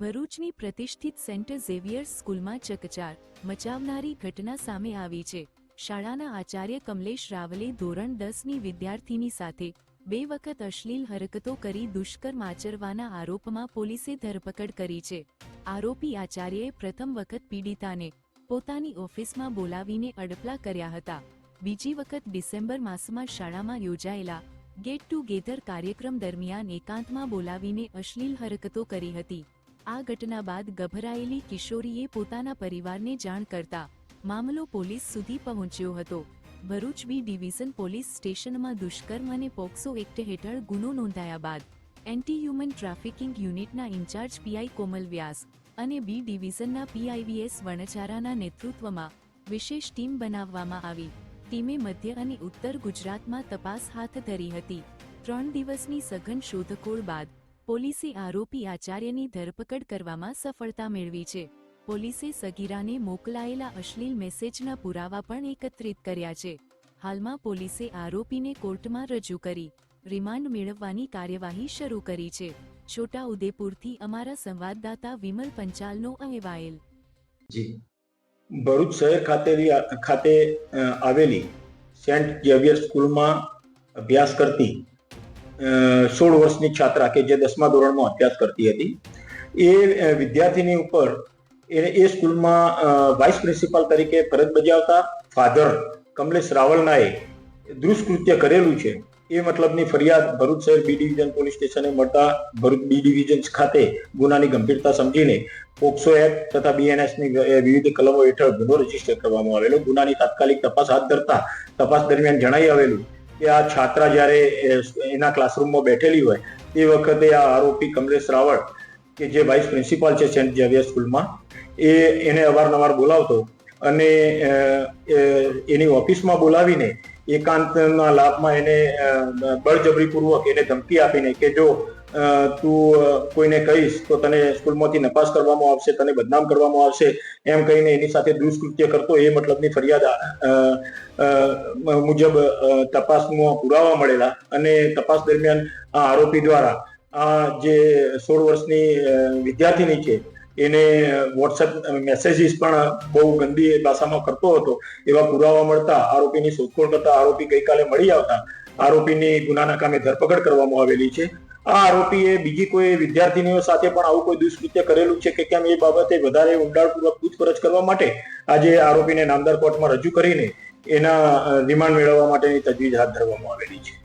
ભરૂચની પ્રતિષ્ઠિત Saint Xavier's સ્કૂલમાં ચકચાર મચાવનારી ઘટના સામે આવી છે. શાળાના આચાર્ય કમલેશ રાવલે ધોરણ દસની વિદ્યાર્થીની સાથે બે વખત અશ્લીલ હરકતો કરી દુષ્કર્મ આચરવાના આરોપમાં પોલીસે ધરપકડ કરી છે. આરોપી આચાર્યએ પ્રથમ વખત પીડિતાને પોતાની ઓફિસમાં બોલાવીને અડપલા કર્યા હતા. બીજી વખત ડિસેમ્બર માસમાં શાળામાં યોજાયેલા ગેટ ટુગેધર કાર્યક્રમ દરમિયાન એકાંતમાં બોલાવીને અશ્લીલ હરકતો કરી હતી. આ ઘટના બાદ ગભરાયેલી કિશોરીએ પોતાના પરિવારને જાણ કરતા મામલો પોલીસ સુધી પહોંચ્યો હતો. ભરૂચ બી ડિવિઝન પોલીસ સ્ટેશનમાં દુષ્કર્મ અને પોક્સો એક્ટ હેઠળ ગુનો નોંધાયા બાદ એન્ટી હ્યુમન ટ્રાફિકિંગ યુનિટના in charge PI Komal Vyas અને બી ડિવિઝનના પીઆઈવીએસ વણચારાના નેતૃત્વમાં વિશેષ ટીમ બનાવવામાં આવી. ટીમે મધ્ય અને ઉત્તર ગુજરાતમાં તપાસ હાથ ધરી હતી. ત્રણ દિવસની સઘન શોધખોળ બાદ પોલીસે આરોપી આચાર્યની ધરપકડ કરવામાં સફળતા મેળવી છે. પોલીસે સગીરાને મોકલાયેલા અશ્લીલ મેસેજના પુરાવા પણ એકત્રિત કર્યા છે. હાલમાં પોલીસે આરોપીને કોર્ટમાં રજૂ કરી, રિમાન્ડ મેળવવાની કાર્યવાહી શરૂ કરી છે. છોટા ઉદેપુરથી અમારા સંવાદદાતા વિમલ પંચાલનો અહેવાલ. જી. ભરૂચ શહેર ખાતે ખાતે આવેલી સેન્ટ ઝેવિયર સ્કૂલમાં અભ્યાસ કરતી સોળ વર્ષની છાત્રા કે જે દસમા ધોરણમાં અભ્યાસ કરતી હતી, એ વિદ્યાર્થીની ઉપર એને એ સ્કૂલમાં વાઇસ પ્રિન્સિપાલ તરીકે ફરજ બજાવતા ફાધર કમલેશ રાવલનાએ દુષ્કૃત્ય કરેલું છે. એ મતલબની ફરિયાદ ભરૂચ શહેર બી ડિવિઝન પોલીસ સ્ટેશને મળતા ભરૂચ બી ડિવિઝન ખાતે ગુનાની ગંભીરતા સમજીને પોક્સો એક્ટ તથા બીએનએસની વિવિધ કલમો હેઠળ ગુનો રજિસ્ટર કરવામાં આવેલો. ગુનાની તાત્કાલિક તપાસ હાથ ધરતા તપાસ દરમિયાન જણાઈ આવેલું કે આ છાત્રા જ્યારે એ, એના ક્લાસરૂમમાં બેઠેલી હોય તે વખતે આ આરોપી કમલેશ રાવળ કે જે વાઇસ પ્રિન્સિપાલ છે સેન્ટ ઝેવિયર સ્કૂલમાં એ એને અવારનવાર બોલાવતો અને એની ઓફિસમાં બોલાવીને એકાંતના લાભમાં એને બળજબરીપૂર્વક એને ધમકી આપીને કે જો તું કોઈને કહીશ, તો તને સ્કૂલમાંથી નપાસ કરવામાં આવશે, તને બદનામ કરવામાં આવશે. એમ કહીને એની સાથે દુષ્કૃત્ય કરતો, એ મતલબની ફરિયાદ મુજબ તપાસમાં પુરાવા મળેલા અને તપાસ દરમિયાન આ આરોપી દ્વારા આ જે સોળ વર્ષની વિદ્યાર્થીની છે, એને વોટ્સએપ મેસેજીસ પણ બહુ ગંદી ભાષામાં કરતો હતો. એવા પુરાવા મળતા, આરોપીની શોધખોળ કરતા આરોપી ગઈકાલે મળી આવતા. આરોપીની ગુનાના કામે ધરપકડ કરવામાં આવેલી છે. આ આરોપીએ બીજી કોઈ વિદ્યાર્થીનીઓ સાથે પણ આવું કોઈ દુષ્કૃત્ય કરેલું છે કે કેમ એ બાબતે વધારે ઊંડાણપૂર્વક પૂછપરછ કરવા માટે આજે આરોપીને નામદાર કોર્ટમાં રજૂ કરીને એના રિમાન્ડ મેળવવા માટેની તજવીજ હાથ ધરવામાં આવેલી છે.